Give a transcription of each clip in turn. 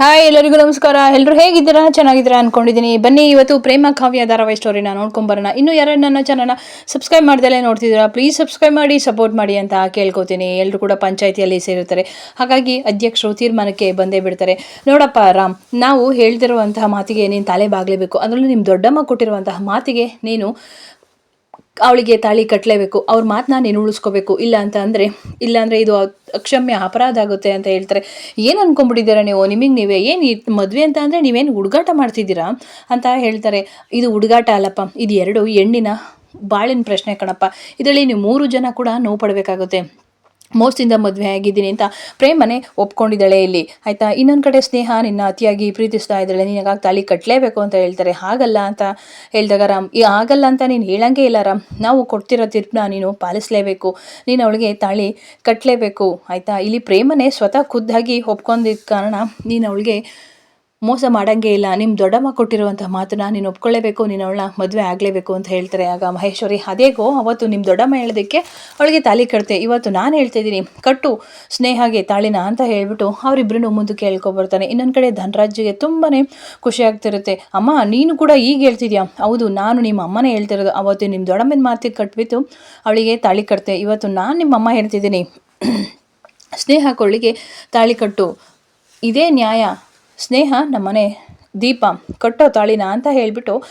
Hi ಎಲ್ಲರಿಗೂ ನಮಸ್ಕಾರ. ಎಲ್ಲರೂ ಹೇಗಿದ್ದೀರಾ? ಚೆನ್ನಾಗಿದ್ದೀರಾ ಅನ್ಕೊಂಡಿದ್ದೀನಿ. ಬನ್ನಿ, ಇವತ್ತು ಪ್ರೇಮ ಕಾವ್ಯ ಧಾರಾವಾಹಿ ಸ್ಟೋರಿನ ನೋಡ್ಕೊಂಬರೋಣ. ಇನ್ನು ಯಾರು ನನ್ನ ಚಾನಲ್ನ ಸಬ್ಸ್ಕ್ರೈಬ್ ಮಾಡ್ದಲೇ ನೋಡ್ತಿದ್ದೀರಾ ಪ್ಲೀಸ್ ಸಬ್ಸ್ಕ್ರೈಬ್ ಮಾಡಿ ಸಪೋರ್ಟ್ ಮಾಡಿ ಅಂತ ಕೇಳ್ಕೊತೀನಿ. ಎಲ್ಲರೂ ಕೂಡ ಪಂಚಾಯತಿಯಲ್ಲಿ ಸೇರುತ್ತಾರೆ ಹಾಗಾಗಿ ಅಧ್ಯಕ್ಷರು ತೀರ್ಮಾನಕ್ಕೆ ಬಂದೇ ಬಿಡ್ತಾರೆ. ನೋಡಪ್ಪ ರಾಮ್, ನಾವು ಹೇಳ್ತಿರುವಂತಹ ಮಾತಿಗೆ ನೀನು ತಲೆ ಬಾಗಲೇಬೇಕು. ಅದರಲ್ಲೂ ನಿಮ್ಮ ದೊಡ್ಡಮ್ಮ ಕೊಟ್ಟಿರುವಂತಹ ಮಾತಿಗೆ ನೀನು ಅವಳಿಗೆ ತಾಳಿ ಕಟ್ಟಲೇಬೇಕು ಅವ್ರ ಮಾತನ್ನ ನೀನು ಉಳಿಸ್ಕೋಬೇಕು, ಇಲ್ಲ ಅಂತ ಅಂದರೆ, ಇಲ್ಲ ಅಂದರೆ ಇದು ಅಕ್ಷಮ್ಯ ಅಪರಾಧ ಆಗುತ್ತೆ ಅಂತ ಹೇಳ್ತಾರೆ. ಏನು ಅನ್ಕೊಂಡ್ಬಿಟ್ಟಿದ್ದೀರಾ ನೀವು? ನಿಮಗೆ ನೀವೇ, ಏನು ಮದುವೆ ಅಂತ ಅಂದರೆ ನೀವೇನು ಹುಡುಗಾಟ ಮಾಡ್ತಿದ್ದೀರಾ ಅಂತ ಹೇಳ್ತಾರೆ. ಇದು ಹುಡುಗಾಟ ಅಲ್ಲಪ್ಪ, ಇದು ಎರಡು ಹೆಣ್ಣಿನ ಬಾಳಿನ ಪ್ರಶ್ನೆ ಕಣಪ್ಪ. ಇದರಲ್ಲಿ ನೀವು ಮೂರು ಜನ ಕೂಡ ನೋವು ಪಡಬೇಕಾಗುತ್ತೆ. ಮೋಸದಿಂದ ಮದುವೆ ಆಗಿದ್ದೀನಿ ಅಂತ ಪ್ರೇಮನೆ ಒಪ್ಕೊಂಡಿದ್ದಾಳೆ ಇಲ್ಲಿ. ಆಯಿತಾ? ಇನ್ನೊಂದು ಕಡೆ ಸ್ನೇಹ ನಿನ್ನ ಅತಿಯಾಗಿ ಪ್ರೀತಿಸ್ತಾ ಇದ್ದಾಳೆ. ನಿನಗಾಗಿ ತಾಳಿ ಕಟ್ಟಲೇಬೇಕು ಅಂತ ಹೇಳ್ತಾರೆ. ಹಾಗಲ್ಲ ಅಂತ ಹೇಳಿದಾಗ ರಾಮ್ ಈ ಆಗಲ್ಲ ಅಂತ ನೀನು ಹೇಳಂಗೆ ಇಲ್ಲ ರಾಮ್. ನಾವು ಕೊಡ್ತಿರೋ ತೀರ್ಪನ್ನ ನೀನು ಪಾಲಿಸಲೇಬೇಕು. ನೀನು ಅವಳಿಗೆ ತಾಳಿ ಕಟ್ಟಲೇಬೇಕು ಆಯಿತಾ? ಇಲ್ಲಿ ಪ್ರೇಮನೆ ಸ್ವತಃ ಖುದ್ದಾಗಿ ಒಪ್ಕೊಂಡಿದ್ದ ಕಾರಣ ನೀನು ಅವಳಿಗೆ ಮೋಸ ಮಾಡಂಗೆ ಇಲ್ಲ. ನಿಮ್ಮ ದೊಡ್ಡಮ್ಮ ಕೊಟ್ಟಿರುವಂಥ ಮಾತನ್ನ ನೀನು ಒಪ್ಕೊಳ್ಳೇಬೇಕು, ನೀನು ಅವಳನ್ನ ಮದುವೆ ಆಗಲೇಬೇಕು ಅಂತ ಹೇಳ್ತಾರೆ ಆಗ ಮಹೇಶ್ವರಿ. ಅದೇಗೋ ಅವತ್ತು ನಿಮ್ಮ ದೊಡ್ಡಮ್ಮ ಹೇಳೋದಕ್ಕೆ ಅವಳಿಗೆ ತಾಳಿ ಕಟ್ತೆ. ಇವತ್ತು ನಾನು ಹೇಳ್ತಾ ಇದ್ದೀನಿ, ಕಟ್ಟು ಸ್ನೇಹಾಗೆ ತಾಳಿನ ಅಂತ ಹೇಳ್ಬಿಟ್ಟು ಅವರಿಬ್ಬರನ್ನು ಮುಂದಕ್ಕೆ ಹೇಳ್ಕೊಬರ್ತಾನೆ ಇನ್ನೊಂದು ಕಡೆ ಧನರಾಜ್ಗೆ ತುಂಬಾ ಖುಷಿ ಆಗ್ತಿರುತ್ತೆ. ಅಮ್ಮ, ನೀನು ಕೂಡ ಈಗ ಹೇಳ್ತಿದ್ಯಾ? ಹೌದು, ನಾನು ನಿಮ್ಮ ಅಮ್ಮನೇ ಹೇಳ್ತಿರೋದು. ಅವತ್ತು ನಿಮ್ಮ ದೊಡ್ಡಮ್ಮನ ಮಾತಿಗೆ ಕಟ್ಬಿಟ್ಟು ಅವಳಿಗೆ ತಾಳಿ ಕಟ್ತೆ. ಇವತ್ತು ನಾನು ನಿಮ್ಮ ಅಮ್ಮ ಹೇಳ್ತಿದ್ದೀನಿ, ಸ್ನೇಹ ಕೊಳ್ಳಿಗೆ ತಾಳಿ ಕಟ್ಟು. ಇದೇ ನ್ಯಾಯ. ಸ್ನೇಹ ನಮ್ಮನೆ ದೀಪ ಕಟ್ಟೋ ತಾಳಿನ ಅಂತ ಹೇಳಿಬಿಟ್ಟು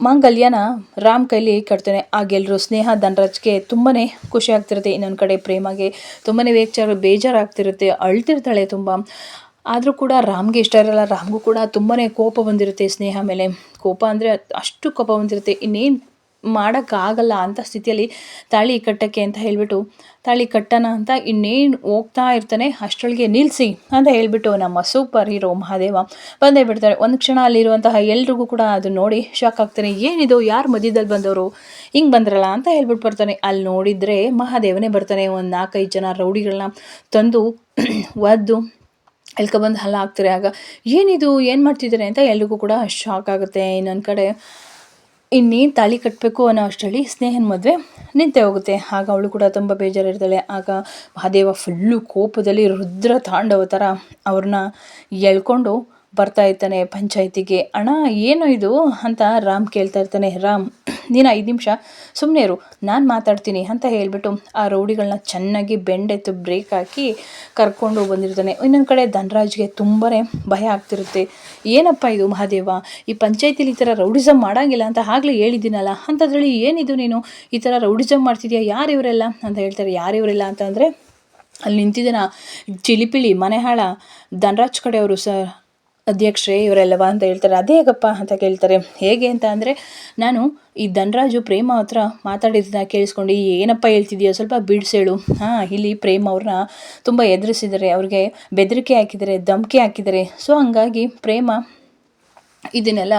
ಮಾಂಗಲ್ಯನ ರಾಮ್ ಕೈಲಿ ಕಟ್ತಾನೆ. ಆಗೆಲ್ಲರೂ ಸ್ನೇಹ ಧನರಾಜ್ಗೆ ತುಂಬಾ ಖುಷಿ ಆಗ್ತಿರುತ್ತೆ. ಇನ್ನೊಂದು ಕಡೆ ಪ್ರೇಮಗೆ ತುಂಬಾ ಬೇಜಾರು, ಬೇಜಾರಾಗ್ತಿರುತ್ತೆ. ಅಳ್ತಿರ್ತಾಳೆ ತುಂಬ. ಆದರೂ ಕೂಡ ರಾಮ್ಗೆ ಇಷ್ಟ ಇರಲ್ಲ. ರಾಮ್ಗೂ ಕೂಡ ತುಂಬಾ ಕೋಪ ಬಂದಿರುತ್ತೆ ಸ್ನೇಹ ಮೇಲೆ. ಕೋಪ ಅಂದರೆ ಅಷ್ಟು ಕೋಪ ಬಂದಿರುತ್ತೆ. ಇನ್ನೇನು ಮಾಡೋಕ್ಕಾಗಲ್ಲ ಅಂತ ಸ್ಥಿತಿಯಲ್ಲಿ ತಾಳಿ ಕಟ್ಟಕ್ಕೆ ಅಂತ ಹೇಳಿಬಿಟ್ಟು, ತಾಳಿ ಕಟ್ಟೋಣ ಅಂತ ಇನ್ನೇನು ಹೋಗ್ತಾ ಇರ್ತಾನೆ, ಅಷ್ಟರೊಳಗೆ ನಿಲ್ಲಿಸಿ ಅಂತ ಹೇಳಿಬಿಟ್ಟು ನಮ್ಮ ಸೂಪರ್ ಹೀರೋ ಮಹಾದೇವ ಬಂದೇ ಬಿಡ್ತಾರೆ. ಒಂದು ಕ್ಷಣ ಅಲ್ಲಿರುವಂತಹ ಎಲ್ರಿಗೂ ಕೂಡ ಅದು ನೋಡಿ ಶಾಕ್ ಆಗ್ತಾನೆ. ಏನಿದು, ಯಾರು ಮಧ್ಯದಲ್ಲಿ ಬಂದವರು? ಹಿಂಗೆ ಬಂದ್ರಲ್ಲ ಅಂತ ಹೇಳ್ಬಿಟ್ಟು ಬರ್ತಾನೆ. ಅಲ್ಲಿ ನೋಡಿದರೆ ಮಹಾದೇವನೇ ಬರ್ತಾನೆ. ಒಂದು ನಾಲ್ಕೈದು ಜನ ರೌಡಿಗಳನ್ನ ತಂದು ಒದ್ದು ಎಲ್ಕೊಬಂದು ಹಲ್ಲ ಹಾಕ್ತಾರೆ. ಆಗ, ಏನಿದು, ಏನು ಮಾಡ್ತಿದ್ದಾರೆ ಅಂತ ಎಲ್ರಿಗೂ ಕೂಡ ಶಾಕ್ ಆಗುತ್ತೆ. ಇನ್ನೊಂದು ಕಡೆ ಇನ್ನೇನು ತಾಳಿ ಕಟ್ಟಬೇಕು ಅನ್ನೋ ಅಷ್ಟರಲ್ಲಿ ಸ್ನೇಹನ ಮದುವೆ ನಿಂತೆ ಹೋಗುತ್ತೆ. ಆಗ ಅವಳು ಕೂಡ ತುಂಬ ಬೇಜಾರಿರ್ತಾಳೆ. ಆಗ ಮಹಾದೇವ ಫುಲ್ಲು ಕೋಪದಲ್ಲಿ ರುದ್ರ ತಾಂಡವ ಥರ ಅವ್ರನ್ನ ಎಳ್ಕೊಂಡು ಬರ್ತಾ ಇರ್ತಾನೆ ಪಂಚಾಯಿತಿಗೆ. ಅಣ್ಣ, ಏನು ಇದು? ಅಂತ ರಾಮ್ ಕೇಳ್ತಾ ಇರ್ತಾನೆ. ರಾಮ್, ನೀನು ಐದು ನಿಮಿಷ ಸುಮ್ಮನೆ ಇರು. ನಾನು ಮಾತಾಡ್ತೀನಿ ಅಂತ ಹೇಳಿಬಿಟ್ಟು ಆ ರೌಡಿಗಳನ್ನ ಚೆನ್ನಾಗಿ ಬೆಂಡೆತ್ತು ಬ್ರೇಕ್ ಹಾಕಿ ಕರ್ಕೊಂಡು ಬಂದಿರ್ತಾನೆ. ಇನ್ನೊಂದು ಕಡೆ ಧನರಾಜ್ಗೆ ತುಂಬಾ ಭಯ ಆಗ್ತಿರುತ್ತೆ. ಏನಪ್ಪ ಇದು ಮಹಾದೇವ? ಈ ಪಂಚಾಯತಿಲಿ ಈ ಥರ ರೌಡಿಸಮ್ ಮಾಡೋಂಗಿಲ್ಲ ಅಂತ ಆಗಲೇ ಹೇಳಿದ್ದೀನಲ್ಲ. ಅಂಥದ್ರಲ್ಲಿ ಏನಿದು ನೀನು? ಈ ಥರ ರೌಡಿಸಮ್ ಮಾಡ್ತಿದ್ಯಾ? ಯಾರು ಇವರೆಲ್ಲ? ಅಂತ ಹೇಳ್ತಾರೆ. ಯಾರು ಇವರೆಲ್ಲ? ಅಂತಂದರೆ, ಅಲ್ಲಿ ನಿಂತಿದ್ದಾನ ಚಿಲಿಪಿಲಿ ಮನೆಹಾಳ ಧನರಾಜ್ ಕಡೆಯವರು ಸರ್. ಅಧ್ಯಕ್ಷರೇ, ಇವರೆಲ್ಲವಾ ಅಂತ ಹೇಳ್ತಾರೆ. ಅದೇ ಹೇಗಪ್ಪ ಅಂತ ಕೇಳ್ತಾರೆ. ಹೇಗೆ ಅಂತ ಅಂದರೆ, ನಾನು ಈ ಧನರಾಜು ಪ್ರೇಮ ಹತ್ರ ಮಾತಾಡಿದ್ದನ್ನ ಕೇಳಿಸ್ಕೊಂಡು, ಏನಪ್ಪ ಹೇಳ್ತಿದ್ಯೋ? ಸ್ವಲ್ಪ ಬಿಡಿಸೇಳು ಹಾಂ, ಇಲ್ಲಿ ಪ್ರೇಮ ಅವ್ರನ್ನ ತುಂಬ ಎದುರಿಸಿದ್ದಾರೆ. ಅವ್ರಿಗೆ ಬೆದರಿಕೆ ಹಾಕಿದ್ದಾರೆ, ಧಮಕಿ ಹಾಕಿದ್ದಾರೆ. ಸೊ ಹಂಗಾಗಿ ಪ್ರೇಮ ಇದನ್ನೆಲ್ಲ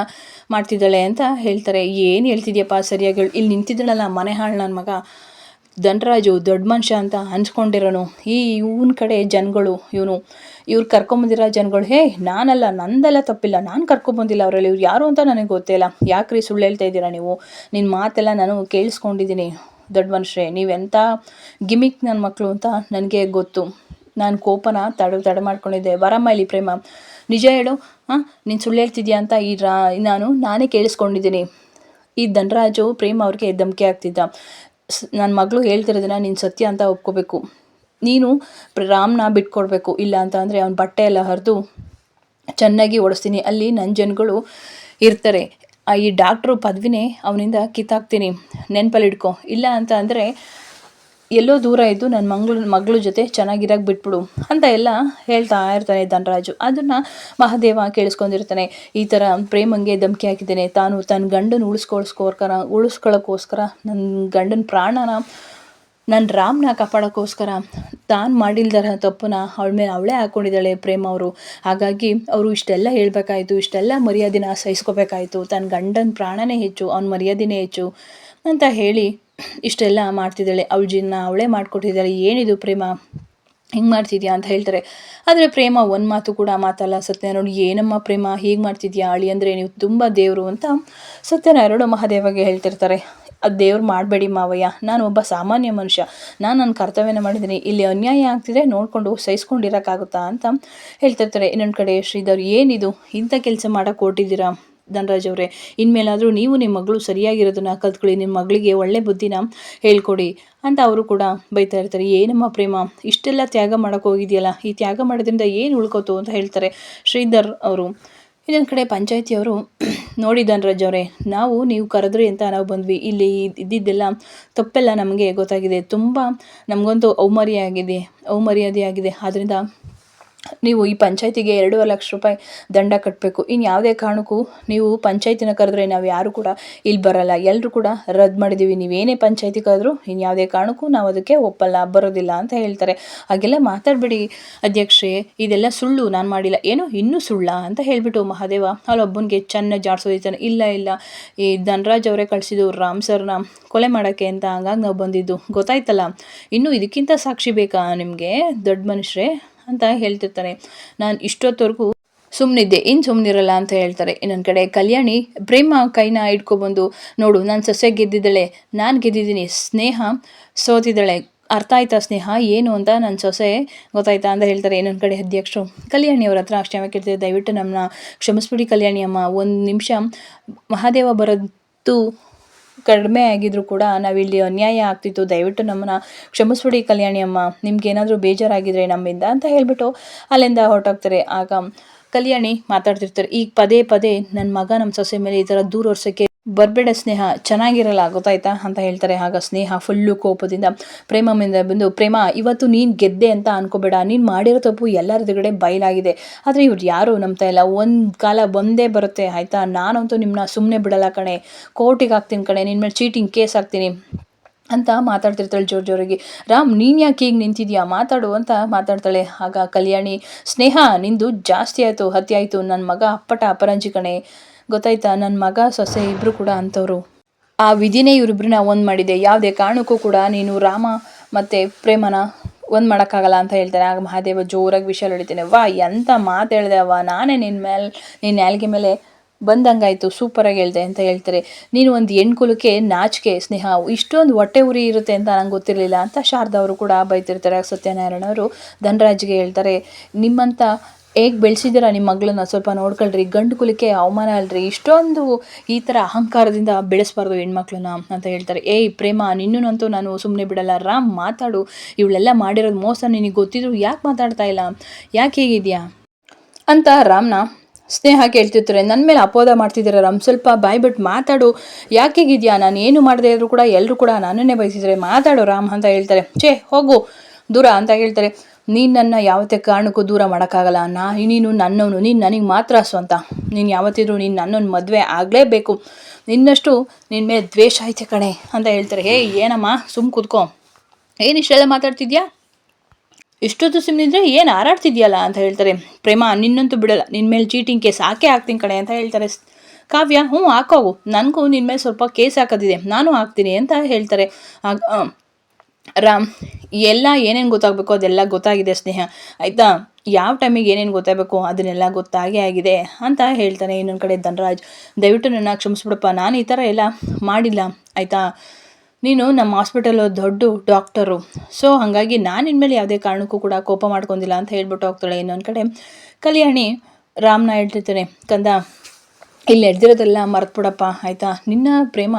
ಮಾಡ್ತಿದ್ದಾಳೆ ಅಂತ ಹೇಳ್ತಾರೆ. ಏನು ಹೇಳ್ತಿದ್ಯಪ್ಪ ಸರಿಯಾಗಿ ಇಲ್ಲಿ ನಿಂತಿದ್ದಾಳಲ್ಲ ಮನೆ ಹಾಳು ನನ್ನ ಮಗ. ಧನರಾಜು ದೊಡ್ಡ ಮನುಷ್ಯ ಅಂತ ಹಂಚ್ಕೊಂಡಿರೋನು. ಈ ಇವನ ಕಡೆ ಜನಗಳು, ಇವನು, ಇವ್ರು ಕರ್ಕೊಂಬಂದಿರೋ ಜನಗಳು, ಹೇ, ನಾನಲ್ಲ, ನಂದೆಲ್ಲ ತಪ್ಪಿಲ್ಲ, ನಾನು ಕರ್ಕೊಂಬಂದಿಲ್ಲ ಅವರಲ್ಲಿ, ಇವ್ರು ಯಾರು ಅಂತ ನನಗೆ ಗೊತ್ತಿಲ್ಲ. ಯಾಕ್ರಿ ಸುಳ್ಳು ಹೇಳ್ತಾ ಇದ್ದೀರಾ ನೀವು? ನಿನ್ನ ಮಾತೆಲ್ಲ ನಾನು ಕೇಳಿಸ್ಕೊಂಡಿದ್ದೀನಿ, ದೊಡ್ಡ ಮನುಷ್ಯರೇ. ನೀವೆಂಥ ಗಿಮಿಕ್ ನನ್ನ ಮಕ್ಕಳು ಅಂತ ನನಗೆ ಗೊತ್ತು. ನಾನು ಕೋಪನ ತಡ ತಡ ಮಾಡ್ಕೊಂಡಿದ್ದೆ. ಬರಮ್ಮ ಇಲ್ಲಿ ಪ್ರೇಮ. ನಿಜ ಹೇಳು ಹಾಂ ನೀನು ಸುಳ್ಳು ಹೇಳ್ತಿದ್ಯಾ ಅಂತ ಈ ರಾ, ನಾನು ನಾನೇ ಕೇಳಿಸ್ಕೊಂಡಿದ್ದೀನಿ. ಈ ಧನರಾಜು ಪ್ರೇಮ ಅವ್ರಿಗೆ ಧಮಕಿ ಆಗ್ತಿದ್ದ ನನ್ನ ಮಗಳು ಹೇಳ್ತಿರೋದನ್ನ ನೀನು ಸತ್ಯ ಅಂತ ಒಪ್ಕೋಬೇಕು. ನೀನು ರಾಮ್ನ ಬಿಟ್ಕೊಡ್ಬೇಕು. ಇಲ್ಲ ಅಂತ ಅಂದರೆ ಅವ್ನ ಬಟ್ಟೆ ಎಲ್ಲ ಹರಿದು ಚೆನ್ನಾಗಿ ಓಡಿಸ್ತೀನಿ. ಅಲ್ಲಿ ನನ್ನ ಜನಗಳು ಇರ್ತಾರೆ. ಈ ಡಾಕ್ಟ್ರು ಪದವಿನೇ ಅವನಿಂದ ಕಿತ್ತಾಕ್ತೀನಿ. ನೆನಪಲ್ಲಿ ಇಟ್ಕೊ. ಇಲ್ಲ ಅಂತ ಅಂದರೆ ಎಲ್ಲೋ ದೂರ ಇದ್ದು ನನ್ನ ಮಂಗ್ಳ, ಮಗಳ ಜೊತೆ ಚೆನ್ನಾಗಿರಾಗಿ ಬಿಟ್ಬಿಡು ಅಂತ ಎಲ್ಲ ಹೇಳ್ತಾ ಇರ್ತಾನೆ ಧನರಾಜು. ಅದನ್ನು ಮಹಾದೇವ ಕೇಳಿಸ್ಕೊಂಡಿರ್ತಾನೆ, ಈ ಥರ ಪ್ರೇಮಂಗೆ ಧಮಕಿ ಹಾಕಿದ್ದೇನೆ, ತಾನು ತನ್ನ ಗಂಡನ ಉಳಿಸ್ಕೊಳ್ಸ್ಕೋಸ್ಕರ ಉಳಿಸ್ಕೊಳ್ಳೋಕ್ಕೋಸ್ಕರ ನನ್ನ ಗಂಡನ ಪ್ರಾಣನ ನನ್ನ ರಾಮ್ನ ಕಾಪಾಡೋಕ್ಕೋಸ್ಕರ ತಾನು ಮಾಡಿಲ್ದರ ತಪ್ಪನ್ನ ಅವಳ ಮೇಲೆ ಅವಳೇ ಹಾಕ್ಕೊಂಡಿದ್ದಾಳೆ ಪ್ರೇಮ ಅವರು. ಹಾಗಾಗಿ ಅವರು ಇಷ್ಟೆಲ್ಲ ಹೇಳಬೇಕಾಯಿತು, ಇಷ್ಟೆಲ್ಲ ಮರ್ಯಾದೆನ ಸಹಿಸ್ಕೋಬೇಕಾಯಿತು. ತನ್ನ ಗಂಡನ ಪ್ರಾಣನೇ ಹೆಚ್ಚು, ಅವ್ನ ಮರ್ಯಾದೆನೇ ಹೆಚ್ಚು ಅಂತ ಹೇಳಿ ಇಷ್ಟೆಲ್ಲ ಮಾಡ್ತಿದ್ದಾಳೆ, ಅವಳ ಜೀವನ ಅವಳೇ ಮಾಡಿಕೊಟ್ಟಿದ್ದಾಳೆ, ಏನಿದು ಪ್ರೇಮ? ಹಿಂಗೆ ಮಾಡ್ತಿದ್ಯಾ ಅಂತ ಹೇಳ್ತಾರೆ. ಆದರೆ ಪ್ರೇಮ ಒಂದು ಮಾತು ಕೂಡ ಮಾತಲ್ಲ ಸತ್ಯನಾರಾಯಣ. ಏನಮ್ಮ ಪ್ರೇಮ, ಹೀಗೆ ಮಾಡ್ತಿದ್ಯಾ ಅಳಿ ಅಂದರೆ ನೀವು ತುಂಬ ದೇವರು ಅಂತ ಸತ್ಯನಾರಾಯಣ ಮಹಾದೇವಗೆ ಹೇಳ್ತಿರ್ತಾರೆ. ಅದು ದೇವ್ರು ಮಾಡಬೇಡಿ ಮಾವಯ್ಯ, ನಾನು ಒಬ್ಬ ಸಾಮಾನ್ಯ ಮನುಷ್ಯ. ನಾನು ನನ್ನ ಕರ್ತವ್ಯನ ಮಾಡಿದ್ದೀನಿ. ಇಲ್ಲಿ ಅನ್ಯಾಯ ಆಗ್ತಿದೆ ನೋಡಿಕೊಂಡು ಸಹಿಸ್ಕೊಂಡಿರೋಕ್ಕಾಗುತ್ತಾ ಅಂತ ಹೇಳ್ತಿರ್ತಾರೆ. ಇನ್ನೊಂದು ಕಡೆ ಶ್ರೀಧರ್, ಏನಿದು? ಇಂಥ ಕೆಲಸ ಮಾಡೋಕೆ ಹೊರಟಿದ್ದೀರಾ? ಧನರಾಜ್ ಅವರೇ, ಇನ್ಮೇಲಾದರೂ ನೀವು ನಿಮ್ಮ ಮಗಳು ಸರಿಯಾಗಿರೋದನ್ನ ಕಲ್ತ್ಕೊಳ್ಳಿ ನಿಮ್ಮ ಮಗಳಿಗೆ ಒಳ್ಳೆ ಬುದ್ಧಿನ ಹೇಳ್ಕೊಡಿ ಅಂತ ಅವರು ಕೂಡ ಬೈತಾ ಇರ್ತಾರೆ. ಏನಮ್ಮ ಪ್ರೇಮ, ಇಷ್ಟೆಲ್ಲ ತ್ಯಾಗ ಮಾಡೋಕೆ ಹೋಗಿದೆಯಲ್ಲ, ಈ ತ್ಯಾಗ ಮಾಡೋದ್ರಿಂದ ಏನು ಉಳ್ಕೋತು ಅಂತ ಹೇಳ್ತಾರೆ ಶ್ರೀಧರ್ ಅವರು. ಇನ್ನೊಂದು ಕಡೆ ಪಂಚಾಯತಿಯವರು ನೋಡಿ ಧನರಾಜ್ ಅವರೇ, ನಾವು ನೀವು ಕರೆದ್ರಿ ಅಂತ ನಾವು ಬಂದ್ವಿ. ಇಲ್ಲಿ ಇದ್ದಿದ್ದೆಲ್ಲ ತಪ್ಪೆಲ್ಲ ನಮಗೆ ಗೊತ್ತಾಗಿದೆ. ತುಂಬ ನಮಗಂತೂ ಔಮರ್ಯ ಅವಮರ್ಯಾದೆ ಆಗಿದೆ. ಆದ್ದರಿಂದ ನೀವು ಈ ಪಂಚಾಯತಿಗೆ ಎರಡೂವರೆ ಲಕ್ಷ ರೂಪಾಯಿ ದಂಡ ಕಟ್ಟಬೇಕು ಇನ್ನು ಯಾವುದೇ ಕಾರಣಕ್ಕೂ ನೀವು ಪಂಚಾಯತಿನ ಕರೆದ್ರೆ ನಾವು ಯಾರು ಕೂಡ ಇಲ್ಲಿ ಬರಲ್ಲ. ಎಲ್ಲರೂ ಕೂಡ ರದ್ದು ಮಾಡಿದ್ದೀವಿ ನೀವೇನೇ ಪಂಚಾಯತಿ ಕರೆದ್ರೂ ಇನ್ನು ಯಾವುದೇ ಕಾರಣಕ್ಕೂ ನಾವು ಅದಕ್ಕೆ ಒಪ್ಪಲ್ಲ, ಬರೋದಿಲ್ಲ ಅಂತ ಹೇಳ್ತಾರೆ. ಹಾಗೆಲ್ಲ ಮಾತಾಡಬೇಡಿ ಅಧ್ಯಕ್ಷೆ ಇದೆಲ್ಲ ಸುಳ್ಳು, ನಾನು ಮಾಡಿಲ್ಲ. ಏನು ಇನ್ನೂ ಸುಳ್ಳ ಅಂತ ಹೇಳಿಬಿಟ್ಟು ಮಹಾದೇವ ಅಲ್ಲೊಬ್ಬನಿಗೆ ಚೆನ್ನ ಜಾಡಿಸೋದಿತ್ತಾನೆ ಇಲ್ಲ ಇಲ್ಲ. ಈ ಧನರಾಜ್ ಅವರೇ ಕಳಿಸಿದ್ದು ರಾಮ್ ಸರ್ನ ಕೊಲೆ ಮಾಡೋಕ್ಕೆ ಅಂತ ಹಂಗಾಗಿ ನಾವು ಬಂದಿದ್ದು. ಗೊತ್ತಾಯ್ತಲ್ಲ? ಇನ್ನು ಇದಕ್ಕಿಂತ ಸಾಕ್ಷಿ ಬೇಕಾ ನಿಮಗೆ, ದೊಡ್ಡ ಮನುಷ್ಯರೇ ಅಂತ ಹೇಳ್ತಿರ್ತಾರೆ. ನಾನು ಇಷ್ಟೊತ್ತವರೆಗೂ ಸುಮ್ಮನಿದ್ದೆ ಇನ್ನು ಸುಮ್ಮನಿರಲ್ಲ ಅಂತ ಹೇಳ್ತಾರೆ. ಇನ್ನೊಂದು ಕಡೆ ಕಲ್ಯಾಣಿ, ಪ್ರೇಮ ಕೈನ ಇಟ್ಕೊಬಂದು ನೋಡು, ನಾನು ಸಸ್ಯ ಗೆದ್ದಿದ್ದಾಳೆ. ನಾನು ಗೆದ್ದಿದ್ದೀನಿ. ಸ್ನೇಹ ಸೋತಿದ್ದಾಳೆ. ಅರ್ಥ ಆಯ್ತಾ ಸ್ನೇಹ? ಏನು ಅಂತ ನನ್ನ ಸೊಸೆ ಗೊತ್ತಾಯ್ತಾ ಅಂತ ಹೇಳ್ತಾರೆ. ಇನ್ನೊಂದು ಕಡೆ ಅಧ್ಯಕ್ಷರು, ಕಲ್ಯಾಣಿ ಅವ್ರ ಹತ್ರ ಕ್ಷಮೆ ಕೇಳ್ತಾರೆ ದಯವಿಟ್ಟು ನಮ್ಮನ್ನ ಕ್ಷಮಿಸ್ಬಿಡಿ ಕಲ್ಯಾಣಿ ಅಮ್ಮ. ಒಂದು ನಿಮಿಷ ಮಹಾದೇವ ಬರೋದು ಕಡಿಮೆ ಆಗಿದ್ರು ಕೂಡ ನಾವಿಲ್ಲಿ ಅನ್ಯಾಯ ಆಗ್ತಿತ್ತು. ದಯವಿಟ್ಟು ನಮ್ಮನ್ನ ಕ್ಷಮಿಸ್ಬಿಡಿ ಕಲ್ಯಾಣಿ ಅಮ್ಮ. ನಿಮ್ಗೆ ಏನಾದರೂ ಬೇಜಾರಾಗಿದ್ರೆ ನಮ್ಮಿಂದ ಅಂತ ಹೇಳ್ಬಿಟ್ಟು ಅಲ್ಲಿಂದ ಹೊರಟೋಗ್ತಾರೆ. ಆಗ ಕಲ್ಯಾಣಿ ಮಾತಾಡ್ತಿರ್ತಾರೆ. ಈಗ ಪದೇ ಪದೇ ನನ್ನ ಮಗ ನಮ್ಮ ಸೊಸೆ ಮೇಲೆ ಈ ಥರ ದೂರ ವರ್ಷಕ್ಕೆ ಬರಬೇಡ ಸ್ನೇಹ, ಚೆನ್ನಾಗಿರಲ್ಲ, ಗೊತ್ತಾಯ್ತಾ? ಅಂತ ಹೇಳ್ತಾರೆ. ಆಗ ಸ್ನೇಹ ಫುಲ್ಲು ಕೋಪದಿಂದ ಪ್ರೇಮಿಂದ ಬಂದು, ಪ್ರೇಮ, ಇವತ್ತು ನೀನು ಗೆದ್ದೆ ಅಂತ ಅನ್ಕೋಬೇಡ. ನೀನು ಮಾಡಿರೋ ತಪ್ಪು ಎಲ್ಲರ ಎದುರುಗಡೆ ಬಯಲಾಗಿದೆ. ಆದರೆ ಇವ್ರು ಯಾರು ನಂಬ್ತಾ ಇಲ್ಲ. ಒಂದು ಕಾಲ ಬಂದೇ ಬರುತ್ತೆ, ಆಯಿತಾ? ನಾನಂತೂ ನಿಮ್ಮನ್ನ ಸುಮ್ಮನೆ ಬಿಡಲ್ಲ ಕಣೆ. ಕೋರ್ಟಿಗೆ ಹಾಕ್ತೀನಿ ಕಣೆ. ನಿನ್ನ ಮೇಲೆ ಚೀಟಿಂಗ್ ಕೇಸ್ ಹಾಕ್ತೀನಿ. ಅಂತ ಮಾತಾಡ್ತಿರ್ತಾಳೆ ಜೋರ್ ಜೋರಿಗೆ. ರಾಮ್, ನೀನು ಯಾಕೆ ಈಗ ನಿಂತಿದ್ಯಾ? ಮಾತಾಡು ಅಂತ ಮಾತಾಡ್ತಾಳೆ. ಆಗ ಕಲ್ಯಾಣಿ, ಸ್ನೇಹ, ನಿಂದು ಜಾಸ್ತಿ ಆಯಿತು, ಹತ್ಯೆ ಆಯಿತು. ನನ್ನ ಮಗ ಅಪ್ಪಟ ಅಪರಂಜಿ ಕಣೆ. ಗೊತ್ತಾಯ್ತಾ? ನನ್ನ ಮಗ, ಸೊಸೆ ಇಬ್ಬರು ಕೂಡ ಅಂಥವ್ರು. ಆ ವಿಧಿನೇ ಇವರಿಬ್ಬರನ್ನ ಒಂದು ಮಾಡಿದೆ. ಯಾವುದೇ ಕಾರಣಕ್ಕೂ ಕೂಡ ನೀನು ರಾಮ ಮತ್ತು ಪ್ರೇಮನ ಒಂದು ಮಾಡೋಕ್ಕಾಗಲ್ಲ ಅಂತ ಹೇಳ್ತಾರೆ. ಆಗ ಮಹಾದೇವ ಜೋರಾಗಿ ವಿಷಯ ಹೇಳ್ತೇನೆ ವಾ ಎಂಥ ಮಾತು ಹೇಳಿದೆ ಅವ್ವ. ನಾನೇ ನಿನ್ನ ಮೇಲೆ ನಿನ್ನ ನಾಲ್ಗೆ ಮೇಲೆ ಬಂದಂಗಾಯಿತು. ಸೂಪರಾಗಿ ಹೇಳ್ದೆ ಅಂತ ಹೇಳ್ತಾರೆ. ನೀನು ಒಂದು ಹೆಣ್ಕುಲಕ್ಕೆ ನಾಚಿಕೆ, ಸ್ನೇಹ, ಇಷ್ಟೊಂದು ಹೊಟ್ಟೆ ಉರಿ ಇರುತ್ತೆ ಅಂತ ನಂಗೆ ಗೊತ್ತಿರಲಿಲ್ಲ ಅಂತ ಶಾರದಾ ಅವರು ಕೂಡ ಬೈತಿರ್ತಾರೆ. ಸತ್ಯನಾರಾಯಣ ಅವರು ಧನರಾಜ್ಗೆ ಹೇಳ್ತಾರೆ ನಿಮ್ಮಂಥ ಹೇಗೆ ಬೆಳೆಸಿದ್ದೀರಾ ನಿಮ್ಮ ಮಗಳನ್ನ? ಸ್ವಲ್ಪ ನೋಡ್ಕೊಳ್ರಿ. ಗಂಡು ಕುಲಕ್ಕೆ ಅವಮಾನ ಅಲ್ರಿ. ಇಷ್ಟೊಂದು ಈ ಥರ ಅಹಂಕಾರದಿಂದ ಬೆಳೆಸ್ಬಾರ್ದು ಹೆಣ್ಮಕ್ಳನ್ನ ಅಂತ ಹೇಳ್ತಾರೆ. ಏಯ್ ಪ್ರೇಮ, ನಿನ್ನನ್ನಂತೂ ನಾನು ಸುಮ್ಮನೆ ಬಿಡಲ್ಲ. ರಾಮ್, ಮಾತಾಡು. ಇವಳೆಲ್ಲ ಮಾಡಿರೋದು ಮೋಸ. ನಿನಗೆ ಗೊತ್ತಿದ್ರು ಯಾಕೆ ಮಾತಾಡ್ತಾ ಇಲ್ಲ? ಯಾಕೆ ಹೇಗಿದ್ಯಾ? ಅಂತ ರಾಮ್ನ ಸ್ನೇಹ ಕೇಳ್ತಿರ್ತಾರೆ. ನನ್ನ ಮೇಲೆ ಅಪೋದ ಮಾಡ್ತಿದ್ದಾರೆ ರಾಮ್? ಸ್ವಲ್ಪ ಬಾಯ್ಬಿಟ್ಟು ಮಾತಾಡು. ಯಾಕೆ ಹೇಗಿದ್ಯಾ? ನಾನು ಏನು ಮಾಡದೇ ಇದ್ರು ಕೂಡ ಎಲ್ಲರೂ ಕೂಡ ನನ್ನನ್ನೇ ಬಯಸಿದರೆ ಮಾತಾಡು ರಾಮ್ ಅಂತ ಹೇಳ್ತಾರೆ. ಛೇ, ಹೋಗು. ದೂರ ಅಂತ ಹೇಳ್ತಾರೆ. ನೀನು ನನ್ನ ಯಾವತ್ತೇ ಕಾರಣಕ್ಕೂ ದೂರ ಮಾಡೋಕ್ಕಾಗಲ್ಲ ನಾ ನೀನು ನನ್ನವನು. ನೀನು ನನಗೆ ಮಾತ್ರ ಸ್ವಂತ ನೀನು ಯಾವತ್ತಿದ್ರು ನೀನು ನನ್ನನ್ನು ಮದುವೆ ಆಗಲೇಬೇಕು. ನಿನ್ನಷ್ಟು ನಿನ್ನ ಮೇಲೆ ದ್ವೇಷ ಐತೆ ಕಣೆ ಅಂತ ಹೇಳ್ತಾರೆ. ಹೇ, ಏನಮ್ಮ? ಸುಮ್ಮ ಕೂತ್ಕೋ. ಏನು ಇಷ್ಟೆಲ್ಲ ಮಾತಾಡ್ತಿದ್ಯಾ? ಇಷ್ಟೊತ್ತು ಸುಮ್ಮನಿದ್ರೆ ಏನು ಹಾರಾಡ್ತಿದ್ಯಲ್ಲ ಅಂತ ಹೇಳ್ತಾರೆ. ಪ್ರೇಮ, ನಿನ್ನಂತೂ ಬಿಡಲ್ಲ. ನಿನ್ನ ಮೇಲೆ ಚೀಟಿಂಗ್ ಕೇಸ್ ಹಾಕೇ ಹಾಕ್ತೀನಿ ಕಣೆ ಅಂತ ಹೇಳ್ತಾರೆ. ಕಾವ್ಯ, ಹ್ಞೂ ಹಾಕೋವು ನನಗೂ ನಿನ್ನ ಮೇಲೆ ಸ್ವಲ್ಪ ಕೇಸ್ ಹಾಕೋದಿದೆ. ನಾನು ಹಾಕ್ತೀನಿ ಅಂತ ಹೇಳ್ತಾರೆ. ರಾಮ್, ಎಲ್ಲ ಏನೇನು ಗೊತ್ತಾಗಬೇಕು? ಅದೆಲ್ಲ ಗೊತ್ತಾಗಿದೆ ಸ್ನೇಹ. ಆಯಿತಾ? ಯಾವ ಟೈಮಿಗೆ ಏನೇನು ಗೊತ್ತಾಗಬೇಕು? ಅದನ್ನೆಲ್ಲ ಗೊತ್ತಾಗೇ ಆಗಿದೆ ಅಂತ ಹೇಳ್ತಾನೆ ಇನ್ನೊಂದು ಕಡೆ ಧನರಾಜ್. ದಯವಿಟ್ಟು ನನ್ನ ಕ್ಷಮಿಸ್ಬಿಡಪ್ಪ. ನಾನು ಈ ಥರ ಎಲ್ಲ ಮಾಡಿಲ್ಲ. ಆಯಿತಾ? ನೀನು ನಮ್ಮ ಹಾಸ್ಪಿಟಲ್ ದೊಡ್ಡ ಡಾಕ್ಟರು ಸೊ ಹಾಗಾಗಿ ನಾನು ಇನ್ಮೇಲೆ ಯಾವುದೇ ಕಾರಣಕ್ಕೂ ಕೂಡ ಕೋಪ ಮಾಡ್ಕೊಂಡಿಲ್ಲ ಅಂತ ಹೇಳ್ಬಿಟ್ಟು ಹೋಗ್ತಾಳೆ ಇನ್ನೊಂದು ಕಡೆ. ಕಲ್ಯಾಣಿ, ರಾಮ್ನ ಹೇಳ್ತಿರ್ತಾನೆ, ಕಂದ ಇಲ್ಲಿ ನಡೆದಿರೋದೆಲ್ಲ ಮರೆತ್ಬಿಡಪ್ಪ, ಆಯಿತಾ? ನಿನ್ನ ಪ್ರೇಮ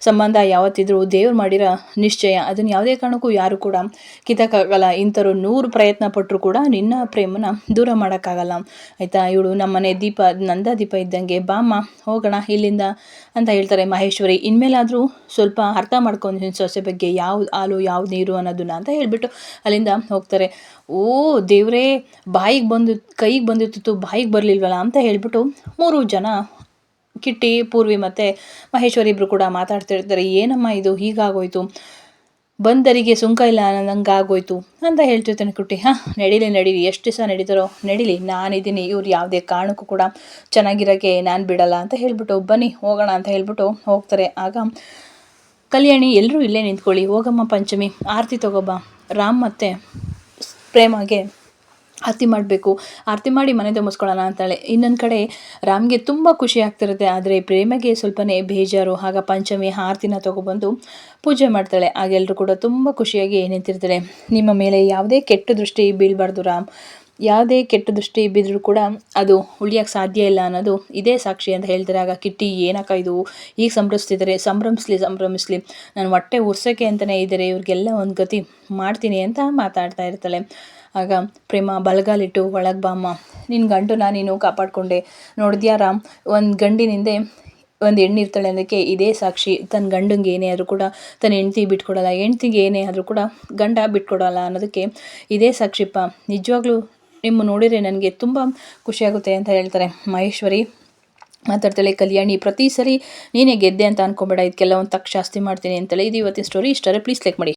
ಸಂಬಂಧ ಯಾವತ್ತಿದ್ರೂ ದೇವ್ರು ಮಾಡಿರೋ ನಿಶ್ಚಯ. ಅದನ್ನು ಯಾವುದೇ ಕಾರಣಕ್ಕೂ ಯಾರು ಕೂಡ ಕಿತ್ತಕ್ಕಾಗಲ್ಲ. ಇಂಥವ್ರು ನೂರು ಪ್ರಯತ್ನ ಪಟ್ಟರು ಕೂಡ ನಿನ್ನ ಪ್ರೇಮನ ದೂರ ಮಾಡೋಕ್ಕಾಗಲ್ಲ. ಆಯಿತಾ? ಇವಳು ನಮ್ಮನೆ ದೀಪ, ನಂದ ದೀಪ ಇದ್ದಂಗೆ, ಬಾಮ್ಮ, ಹೋಗೋಣ ಇಲ್ಲಿಂದ ಅಂತ ಹೇಳ್ತಾರೆ ಮಹೇಶ್ವರಿ. ಇನ್ಮೇಲಾದರೂ ಸ್ವಲ್ಪ ಅರ್ಥ ಮಾಡ್ಕೊಂಡು ನಿನ್ನ ಸೊಸೆ ಬಗ್ಗೆ ಯಾವ ಹಾಲು, ಯಾವ ನೀರು ಅನ್ನೋದನ್ನ ಅಂತ ಹೇಳಿಬಿಟ್ಟು ಅಲ್ಲಿಂದ ಹೋಗ್ತಾರೆ. ಓ, ದೇವರೇ, ಬಾಯಿಗೆ ಬಂದು, ಕೈಗೆ ಬಂದಿತ್ತು ಬಾಯಿಗೆ ಬರಲಿಲ್ವಲ್ಲ ಅಂತ ಹೇಳಿಬಿಟ್ಟು ಮೂರು ಜನ ಕಿಟ್ಟಿ, ಪೂರ್ವಿ ಮತ್ತು ಮಹೇಶ್ವರಿ ಇಬ್ಬರು ಕೂಡ ಮಾತಾಡ್ತಿರ್ತಾರೆ, ಏನಮ್ಮ ಇದು? ಹೀಗಾಗೋಯ್ತು? ಬಂದರಿಗೆ ಸುಂಕ ಇಲ್ಲ ನಂಗೆ ಆಗೋಯ್ತು ಅಂತ ಹೇಳ್ತಿರ್ತಾನೆ ಕುಟ್ಟಿ. ಹಾಂ, ನಡೀಲಿ ನಡೀಲಿ. ಎಷ್ಟು ದಿವಸ ನಡೀತಾರೋ? ನಡೀಲಿ, ನಾನಿದ್ದೀನಿ. ಇವ್ರು ಯಾವುದೇ ಕಾರಣಕ್ಕೂ ಕೂಡ ಚೆನ್ನಾಗಿರೋಕ್ಕೆ ನಾನು ಬಿಡಲ್ಲ. ಅಂತ ಹೇಳ್ಬಿಟ್ಟು, ಬನ್ನಿ, ಹೋಗೋಣ ಅಂತ ಹೇಳ್ಬಿಟ್ಟು ಹೋಗ್ತಾರೆ. ಆಗ ಕಲ್ಯಾಣಿ ಎಲ್ಲರೂ ಇಲ್ಲೇ ನಿಂತ್ಕೊಳ್ಳಿ. ಹೋಗಮ್ಮ, ಪಂಚಮಿ. ಆರತಿ ತಗೋಬ. ರಾಮ್ ಮತ್ತು ಪ್ರೇಮಗೆ ಆರತಿ ಮಾಡಬೇಕು. ಆರತಿ ಮಾಡಿ ಮನೆ ಮುಸ್ಕೊಳ್ಳೋಣ ಅಂತಾಳೆ. ಇನ್ನೊಂದು ಕಡೆ ರಾಮ್ಗೆ ತುಂಬ ಖುಷಿ ಆಗ್ತಿರುತ್ತೆ. ಆದರೆ ಪ್ರೇಮಗೆ ಸ್ವಲ್ಪನೇ ಬೇಜಾರು. ಆಗ ಪಂಚಮಿ ಆರತಿನ ತೊಗೊಬಂದು ಪೂಜೆ ಮಾಡ್ತಾಳೆ. ಆಗ ಎಲ್ಲರೂ ಕೂಡ ತುಂಬ ಖುಷಿಯಾಗಿ ನಿಂತಿರ್ತಾರೆ. ನಿಮ್ಮ ಮೇಲೆ ಯಾವುದೇ ಕೆಟ್ಟ ದೃಷ್ಟಿ ಬೀಳಬಾರ್ದು ರಾಮ್. ಯಾವುದೇ ಕೆಟ್ಟ ದೃಷ್ಟಿ ಬಿದ್ದರೂ ಕೂಡ ಅದು ಉಳಿಯೋಕ್ಕೆ ಸಾಧ್ಯ ಇಲ್ಲ ಅನ್ನೋದು ಇದೇ ಸಾಕ್ಷಿ ಅಂತ ಹೇಳ್ತಾರೆ. ಆಗ ಕಿಟ್ಟಿ, ಏನಕ್ಕ ಇದು? ಈಗ ಸಂಭ್ರಮಿಸ್ತಿದ್ದಾರೆ ಸಂಭ್ರಮಿಸ್ಲಿ ಸಂಭ್ರಮಿಸ್ಲಿ. ನಾನು ಹೊಟ್ಟೆ ಉರ್ಸೋಕ್ಕೆ ಅಂತಲೇ ಇದ್ದಾರೆ ಇವ್ರಿಗೆಲ್ಲ ಒಂದು ಗತಿ ಮಾಡ್ತೀನಿ ಅಂತ ಮಾತಾಡ್ತಾ ಇರ್ತಾಳೆ. ಆಗ ಪ್ರೇಮ, ಬಲಗಾಲಿಟ್ಟು ಒಳಗೆ ಬಾಮ್ಮ ನಿನ್ನ ಗಂಡನ ನೀನು ಕಾಪಾಡಿಕೊಂಡೆ. ನೋಡಿದ್ಯಾ ರಾಮ್? ಒಂದು ಗಂಡಿನಿಂದೆ ಒಂದು ಹೆಣ್ಣು ಇರ್ತಾಳೆ ಅನ್ನೋದಕ್ಕೆ ಇದೇ ಸಾಕ್ಷಿ. ತನ್ನ ಗಂಡಂಗೆ ಏನೇ ಆದರೂ ಕೂಡ ತನ್ನ ಹೆಂಡ್ತಿ ಬಿಟ್ಕೊಡಲ್ಲ, ಹೆಂಡ್ತಿಗೆ ಏನೇ ಆದರೂ ಕೂಡ ಗಂಡ ಬಿಟ್ಕೊಡಲ್ಲ ಅನ್ನೋದಕ್ಕೆ ಇದೇ ಸಾಕ್ಷಿಪ್ಪ. ನಿಜವಾಗ್ಲೂ ನಿಮ್ಮ ನೋಡಿದರೆ ನನಗೆ ತುಂಬ ಖುಷಿಯಾಗುತ್ತೆ ಅಂತ ಹೇಳ್ತಾರೆ ಮಹೇಶ್ವರಿ. ಮಾತಾಡ್ತಾಳೆ, ಕಲ್ಯಾಣಿ, ಪ್ರತಿ ಸರಿ ನೀನೇ ಗೆದ್ದೆ ಅಂತ ಅನ್ಕೊಬೇಡ. ಇದಕ್ಕೆಲ್ಲ ಒಂದು ತಕ್ಷ ಜಾಸ್ತಿ ಮಾಡ್ತೀನಿ ಅಂತೇಳಿ. ಇದು ಇವತ್ತಿನ ಸ್ಟೋರಿ ಇಷ್ಟರೆ ಪ್ಲೀಸ್ ಲೈಕ್ ಮಾಡಿ.